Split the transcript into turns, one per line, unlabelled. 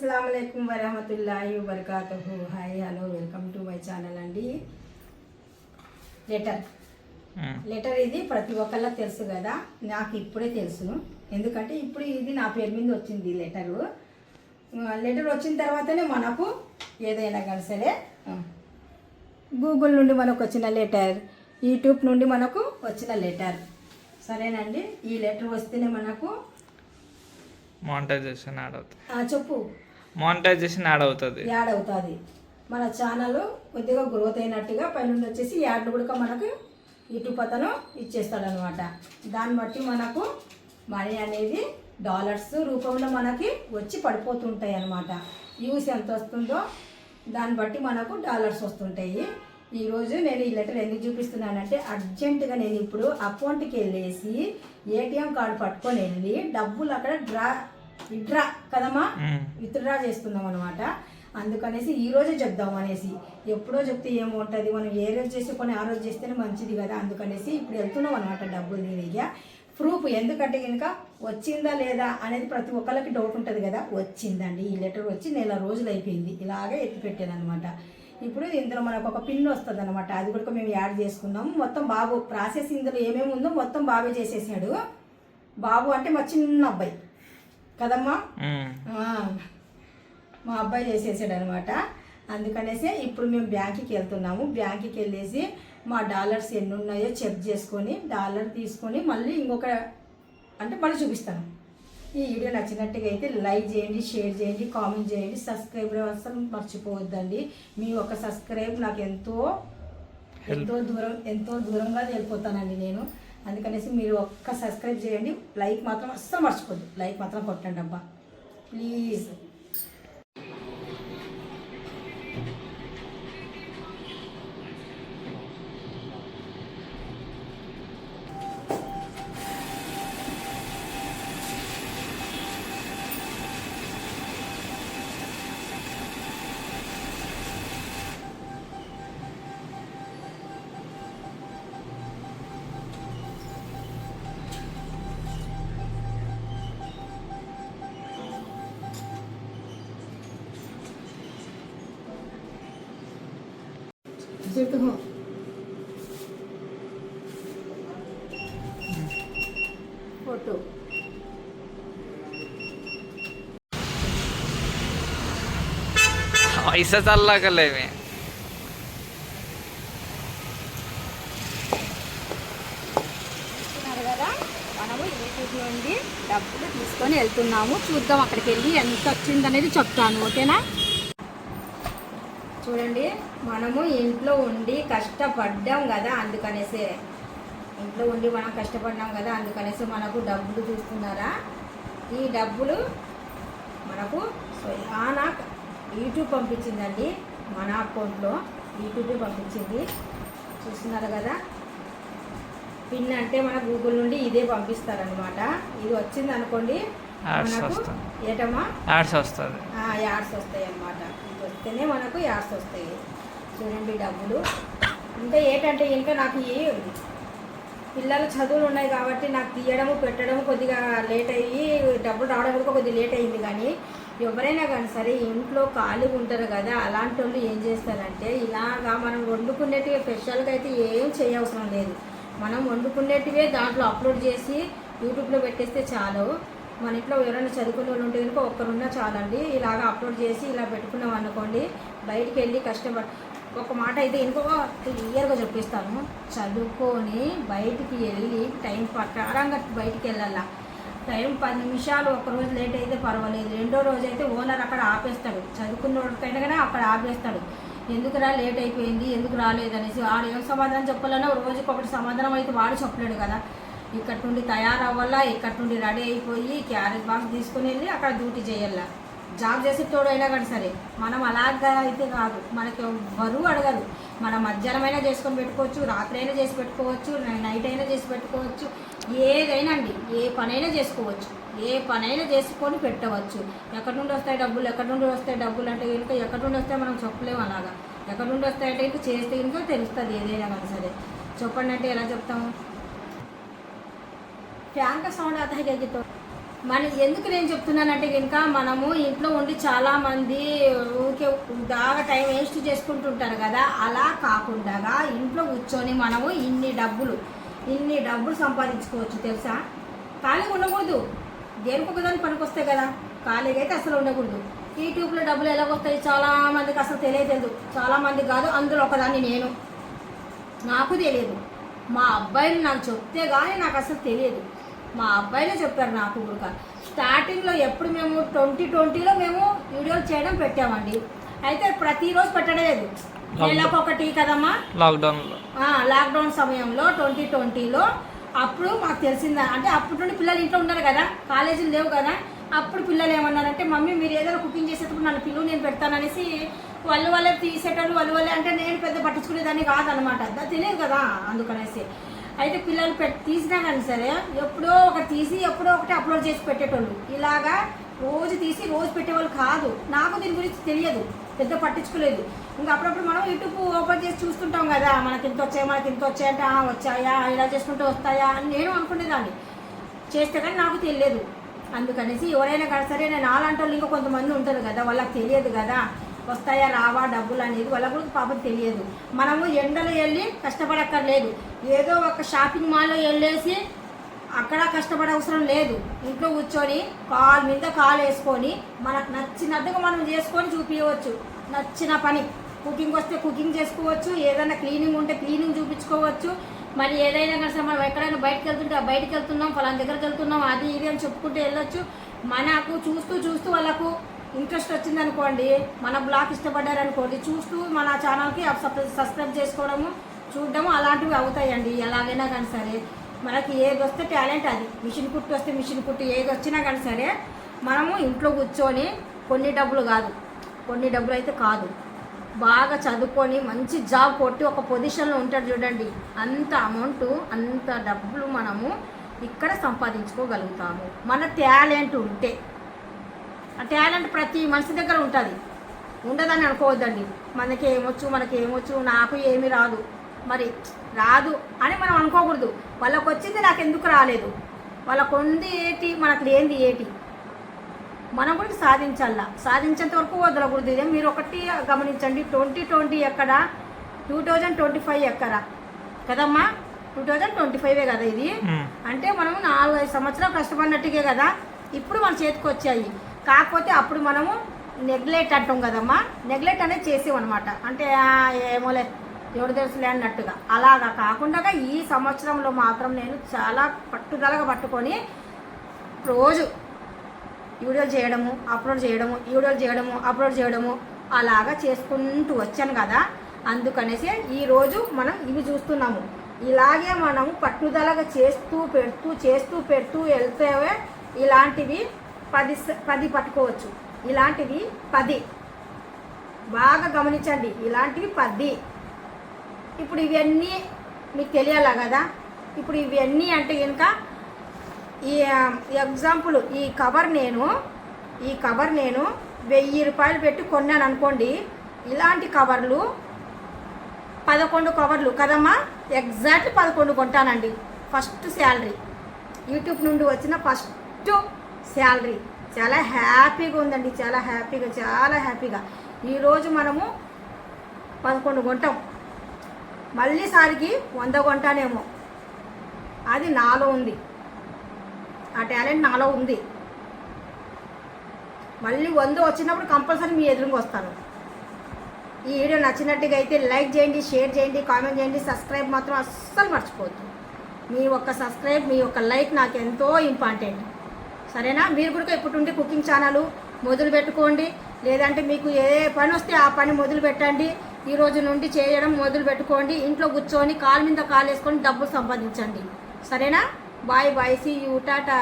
అస్సలం అయికం వరహమతుల్లాhi వబర్కాతుహు. Hi hello welcome to my channel అండి. లెటర్. లెటర్ ఇది ప్రతి ఒక్కళ్ళకి తెలుసు కదా. నాకు ఇప్పుడే తెలుసు. ఎందుకంటే ఇప్పుడు ఇది నా పేరు మీద వచ్చింది లెటరు. లెటర్ వచ్చిన తర్వాతనే మనకు ఏదైనా కానీ సరే గూగుల్ నుండి మనకు వచ్చిన లెటర్ యూట్యూబ్ నుండి మనకు వచ్చిన లెటర్. సరేనండి? ఈ లెటర్ వస్తేనే మనకు
మానిటైజేషన్ యాడ్ అవుతుంది.
ఆ, చెప్పు.
మానిటైజేషన్ యాడ్ అవుతుంది.
యాడ్ అవుతుంది. మన ఛానల్ కొద్దిగా గ్రోత్ అయినట్టుగా పైన వచ్చేసి యాడ్లు కూడా మనకు ఇటు పతను ఇచ్చేస్తాడనమాట దాన్ని బట్టి మనకు మనీ అనేది డాలర్స్ రూపంలో మనకి వచ్చి పడిపోతుంటాయి అన్నమాట. యూస్ ఎంత వస్తుందో దాన్ని బట్టి మనకు డాలర్స్ వస్తుంటాయి. ఈరోజు నేను ఈ లెటర్ ఎందుకు చూపిస్తున్నానంటే అర్జెంటుగా నేను ఇప్పుడు అకౌంట్కి వెళ్ళేసి ఏటీఎం కార్డు పట్టుకొని వెళ్ళి డబ్బులు అక్కడ డ్రా విత్డ్రా కదమ్మా?
మ్మ్.
విత్డ్రా చేసుకుందాం అనమాట అందుకనేసి ఈ రోజే చెప్దాం అనేసి. ఎప్పుడో చెప్తే ఏముంటుంది? మనం ఏ రోజు చేసి కొన్ని ఆ రోజు చేస్తేనే మంచిది కదా అందుకనేసి ఇప్పుడు వెళ్తున్నాం అనమాట డబ్బులు దీనిగా ప్రూఫ్ ఎందుకంటే కనుక వచ్చిందా లేదా అనేది ప్రతి ఒక్కరికి డౌట్ ఉంటుంది కదా. వచ్చిందండి. ఈ లెటర్ వచ్చి నెల రోజులు అయిపోయింది. ఇలాగే ఎత్తి పెట్టాను అనమాట ఇప్పుడు ఇందులో మనకు ఒక పిన్ వస్తుంది అనమాట అది కూడా మేము యాడ్ చేసుకున్నాం మొత్తం బాబు ప్రాసెస్ ఇందులో ఏమేమి ఉందో మొత్తం బాబే చేసేసాడు. బాబు అంటే మా చిన్న అబ్బాయి. కదమ్మా? మా అబ్బాయి చేసేసాడు అనమాట అందుకనేసి ఇప్పుడు మేము బ్యాంకుకి వెళ్తున్నాము. బ్యాంకుకి వెళ్ళేసి మా డాలర్స్ ఎన్ని ఉన్నాయో చెక్ చేసుకొని డాలర్ తీసుకొని మళ్ళీ ఇంకొక అంటే మళ్ళీ చూపిస్తాను. ఈ వీడియో నచ్చినట్టుగా అయితే లైక్ చేయండి షేర్ చేయండి కామెంట్ చేయండి. సబ్స్క్రైబ్ అసలు మర్చిపోవద్దండి. మీ ఒక సబ్స్క్రైబ్ నాకు ఎంతో ఎంతో దూరం ఎంతో దూరంగా వెళ్ళిపోతానండి నేను. అందుకనేసి మీరు ఒక్క సబ్స్క్రైబ్ చేయండి. లైక్ మాత్రం అస్సలు మర్చిపోద్దు. లైక్ మాత్రం కొట్టండి అబ్బా. ప్లీజ్. జుట్టు ఫోటో.
పైసా చల్లాకలేవి
చూస్తున్నారు కదా మనము యూట్యూబ్ నుండి డబ్బులు తీసుకొని వెళ్తున్నాము. చూద్దాం అక్కడికి వెళ్ళి ఎంత వచ్చిందనేది చెప్తాను ఓకేనా? చూడండి మనము ఇంట్లో ఉండి కష్టపడ్డాం కదా అందుకనేసే. ఇంట్లో ఉండి మనం కష్టపడ్డాం కదా అందుకనేసి మనకు డబ్బులు చూస్తున్నారా? ఈ డబ్బులు మనకు స్వయానా యూట్యూబ్ పంపించిందండి. మన అకౌంట్లో యూట్యూబే పంపించింది. చూస్తున్నారు కదా? పిన్ అంటే మన గూగుల్ నుండి ఇదే పంపిస్తారనమాట ఇది వచ్చింది అనుకోండి మనకు. ఏటమ్మా?
యాడ్స్ వస్తుంది.
యాడ్స్ వస్తాయి అన్నమాట చెప్తేనే మనకు యాస వస్తాయి. చూడండి డబ్బులు. ఇంకా ఏంటంటే ఇంకా నాకు ఈ పిల్లలు చదువులు ఉన్నాయి కాబట్టి నాకు తీయడము పెట్టడము కొద్దిగా లేట్ అయ్యి డబ్బులు రావడం కూడా కొద్దిగా లేట్ అయింది కానీ ఎవరైనా కానీ సరే ఇంట్లో ఖాళీగా ఉంటారు కదా అలాంటి వాళ్ళు ఏం చేస్తారంటే ఇలాగా మనం వండుకునేటివి స్పెషల్గా అయితే ఏం చేయవసరం లేదు. మనం వండుకునేటివే దాంట్లో అప్లోడ్ చేసి యూట్యూబ్లో పెట్టేస్తే చాలు. మన ఇంట్లో ఎవరైనా చదువుకునే వాళ్ళు ఉంటే కనుక ఒక్కరున్నా చాలండి. ఇలాగ అప్లోడ్ చేసి ఇలా పెట్టుకున్నాం అనుకోండి బయటికి వెళ్ళి కష్టపడి ఒక మాట అయితే ఇంకొక క్లియర్గా చెప్పిస్తాను. చదువుకొని బయటికి వెళ్ళి టైం ప్రకారంగా బయటికి వెళ్ళాలా. టైం పది నిమిషాలు ఒక రోజు లేట్ అయితే పర్వాలేదు. రెండో రోజు అయితే ఓనర్ అక్కడ ఆపేస్తాడు. చదువుకున్నోడికైనా కానీ అక్కడ ఆపేస్తాడు. ఎందుకురా లేట్ అయిపోయింది? ఎందుకు రాలేదు అనేసి వాడు ఏం సమాధానం చెప్పాలన్నా రోజుకి ఒకటి సమాధానం అయితే వాడు చెప్పలేడు కదా. ఇక్కడ నుండి తయారవ్వాలా? ఇక్కడ నుండి రెడీ అయిపోయి క్యారేజ్ బాక్స్ తీసుకుని వెళ్ళి అక్కడ డ్యూటీ చేయాల? జాబ్ చేసి తోడు అయినా కానీ సరే మనం అలాగా అయితే కాదు. మనకి బరువు అడగదు మనం మధ్యాహ్నం అయినా చేసుకొని పెట్టుకోవచ్చు రాత్రి అయినా చేసి పెట్టుకోవచ్చు నైట్ అయినా చేసి పెట్టుకోవచ్చు ఏదైనా అండి. ఏ పనైనా చేసుకోవచ్చు. ఏ పనైనా చేసుకొని పెట్టవచ్చు. ఎక్కడి నుండి వస్తాయి డబ్బులు? ఎక్కడి నుండి వస్తాయి డబ్బులు అంటే కనుక ఎక్కడి నుండి వస్తాయి మనం చెప్పలేము అలాగా. ఎక్కడి నుండి వస్తాయంటే ఇంకా చేస్తే కనుక తెలుస్తుంది ఏదైనా కానీ సరే. చెప్పండి అంటే ఎలా చెప్తాము? ప్యాంక సౌండ్ అత మన ఎందుకు నేను చెప్తున్నానంటే ఇంకా మనము ఇంట్లో ఉండి చాలామంది ఊకే బాగా టైం వేస్ట్ చేసుకుంటుంటారు కదా. అలా కాకుండా ఇంట్లో కూర్చొని మనము ఇన్ని డబ్బులు ఇన్ని డబ్బులు సంపాదించుకోవచ్చు తెలుసా? ఖాళీగా ఉండకూడదు. దేనికి ఒకదాని పనికి వస్తాయి కదా. ఖాళీగా అయితే అసలు ఉండకూడదు. యూట్యూబ్లో డబ్బులు ఎలా వస్తాయి? చాలామందికి అసలు తెలియదు చాలామంది కాదు అందులో ఒకదాన్ని నేను. నాకు తెలియదు. మా అబ్బాయిని నాకు చెప్తే కానీ నాకు అసలు తెలియదు. మా అబ్బాయిలే చెప్పారు నాకు కూడా స్టార్టింగ్లో ఎప్పుడు మేము ట్వంటీ ట్వంటీలో మేము వీడియోలు చేయడం పెట్టామండి. అయితే ప్రతిరోజు పెట్టడం లేదు. నెలకు ఒకటి కదమ్మా?
లాక్డౌన్లో
ఆ, లాక్డౌన్ సమయంలో ట్వంటీ ట్వంటీలో అప్పుడు మాకు తెలిసిందా? అంటే అప్పుడు నుండి పిల్లలు ఇంట్లో ఉన్నారు కదా కాలేజీలు లేవు కదా అప్పుడు పిల్లలు ఏమన్నారంటే మమ్మీ మీరు ఏదైనా కుకింగ్ చేసేటప్పుడు నన్ను పిలువు నేను పెడతాననేసి వాళ్ళు వాళ్ళే తీసేటోళ్ళు వాళ్ళు వాళ్ళే అంటే నేను పెద్ద పట్టించుకునేదాన్ని కాదనమాట. తెలియదు కదా అందుకనేసి. అయితే పిల్లలు పెట్టి తీసినా కానీ సరే ఎప్పుడో ఒకటి తీసి ఎప్పుడో ఒకటి అప్లోడ్ చేసి పెట్టేటోళ్ళు. ఇలాగా రోజు తీసి రోజు పెట్టేవాళ్ళు కాదు. నాకు దీని గురించి తెలియదు. పెద్ద పట్టించుకోలేదు. ఇంకా అప్పుడప్పుడు మనం యూట్యూబ్ ఓపెన్ చేసి చూస్తుంటాం కదా మనకి ఇంత వచ్చాయి మనకి ఇంత వచ్చాయంటే "ఆ, వచ్చాయా ఇలా చేసుకుంటూ వస్తాయా అని నేను అనుకునేదాన్ని. చేస్తే కానీ నాకు తెలియదు. అందుకనేసి ఎవరైనా కానీ సరే నేను అలాంటి వాళ్ళు ఇంకా కొంతమంది ఉంటారు కదా వాళ్ళకి తెలియదు కదా. వస్తాయా రావా డబ్బులు అనేది వాళ్ళకు గురించి పాపం తెలియదు. మనము ఎండలో వెళ్ళి కష్టపడక్కర్లేదు. ఏదో ఒక షాపింగ్ మాల్లో వెళ్ళేసి అక్కడ కష్టపడే అవసరం లేదు. ఇంట్లో కూర్చొని కాల్ మీద కాలు వేసుకొని మనకు నచ్చినట్టుగా మనం చేసుకొని చూపించవచ్చు నచ్చిన పని. కుకింగ్ వస్తే కుకింగ్ చేసుకోవచ్చు. ఏదైనా క్లీనింగ్ ఉంటే క్లీనింగ్ చూపించుకోవచ్చు. మరి ఏదైనా కానీ సరే మనం ఎక్కడైనా బయటకు వెళ్తుంటే బయటకు వెళ్తున్నాం ఫలానా దగ్గరికి వెళ్తున్నాం అది ఇది అని చెప్పుకుంటూ వెళ్ళొచ్చు. మనకు చూస్తూ చూస్తూ వాళ్ళకు ఇంట్రెస్ట్ వచ్చింది అనుకోండి మన బ్లాగ్ ఇష్టపడ్డారు అనుకోండి చూస్తూ మన ఛానల్కి సబ్స్క్రైబ్ చేసుకోవడము చూడడము అలాంటివి అవుతాయండి ఎలాగైనా కానీ సరే. మనకి ఏది వస్తే టాలెంట్ అది. మిషన్ కుట్టు వస్తే మిషన్ కుట్టు ఏది వచ్చినా కానీ సరే మనము ఇంట్లో కూర్చొని కొన్ని డబ్బులు కాదు. కొన్ని డబ్బులు అయితే కాదు. బాగా చదువుకొని మంచి జాబ్ కొట్టి ఒక పొజిషన్లో ఉంటాడు చూడండి. అంత అమౌంట్ అంత డబ్బులు మనము ఇక్కడ సంపాదించుకోగలుగుతాము. మన టాలెంట్ ఉంటే. ఆ టాలెంట్ ప్రతి మనిషి దగ్గర ఉంటుంది. ఉండదని అనుకోవద్దండి. మనకి ఏమొచ్చు మనకి ఏమొచ్చు నాకు ఏమి రాదు. మరి రాదు అని మనం అనుకోకూడదు. వాళ్ళకి వచ్చింది నాకు ఎందుకు రాలేదు? వాళ్ళకు ఉంది ఏటి మనకు లేనిది ఏటి? మనం కూడా సాధించాల? సాధించేంత వరకు వదలకూడదు. ఇదే మీరు ఒకటి గమనించండి. ట్వంటీ ట్వంటీ ఎక్కడ? టూ థౌజండ్ ట్వంటీ ఫైవ్ ఎక్కడ కదమ్మా? టూ థౌజండ్ ట్వంటీ ఫైవే కదా ఇది. అంటే మనము నాలుగు ఐదు సంవత్సరాలు కష్టపడినట్టుగే కదా? ఇప్పుడు మన చేతికి వచ్చాయి కాకపోతే అప్పుడు మనము నెగ్లెక్ట్ అంటాం కదమ్మా. నెగ్లెక్ట్ అనేది చేసేవన్నమాట. అంటే ఏమోలే ఎవరు తెలుసులే అన్నట్టుగా. అలాగా కాకుండా ఈ సంవత్సరంలో మాత్రం నేను చాలా పట్టుదలగా పట్టుకొని రోజు వీడియోలు చేయడము అప్లోడ్ చేయడము వీడియోలు చేయడము అప్లోడ్ చేయడము అలాగా చేసుకుంటూ వచ్చాను కదా. అందుకనేసి ఈరోజు మనం ఇవి చూస్తున్నాము. ఇలాగే మనం పట్టుదలగా చేస్తూ పెడుతూ చేస్తూ పెడుతూ వెళ్తే ఇలాంటివి పది స- పది పట్టుకోవచ్చు. ఇలాంటివి పది. బాగా గమనించండి ఇలాంటివి పది. ఇప్పుడు ఇవన్నీ మీకు తెలియాలా కదా? ఇప్పుడు ఇవన్నీ అంటే కనుక ఈ ఎగ్జాంపుల్ ఈ కవర్ నేను ఈ కవర్ నేను వెయ్యి రూపాయలు పెట్టి కొన్నాను అనుకోండి ఇలాంటి కవర్లు పదకొండు కవర్లు కదమ్మా? ఎగ్జాక్ట్ పదకొండు కొంటానండి ఫస్ట్ శాలరీ. యూట్యూబ్ నుండి వచ్చిన ఫస్ట్ శాలరీ. చాలా హ్యాపీగా ఉందండి. చాలా హ్యాపీగా చాలా హ్యాపీగా. ఈరోజు మనము పదకొండు కొంటాం. మళ్ళీ సారికి వంద కొంటానేమో. అది నాలో ఉంది. ఆ టాలెంట్ నాలో ఉంది. మళ్ళీ వంద వచ్చినప్పుడు కంపల్సరీ మీ ఎదురుగా వస్తాను. ఈ వీడియో నచ్చినట్టుగా అయితే లైక్ చేయండి షేర్ చేయండి కామెంట్ చేయండి. సబ్స్క్రైబ్ మాత్రం అస్సలు మర్చిపోవద్దు. మీ ఒక్క సబ్స్క్రైబ్ మీ ఒక్క లైక్ నాకు ఎంతో ఇంపార్టెంట్. సరేనా? మీరు కూడా ఇప్పుడు కుకింగ్ ఛానల్ మొదలు పెట్టుకోండి. లేదంటే మీకు ఏ పని వస్తే ఆ పని మొదలు పెట్టండి. ఈ రోజు నుండి చేయడం మొదలు పెట్టుకోండి. ఇంట్లో కూర్చొని కాలు మీద కాలు వేసుకొని డబ్బులు సంపాదించండి. సరేనా? Bye bye. See you tata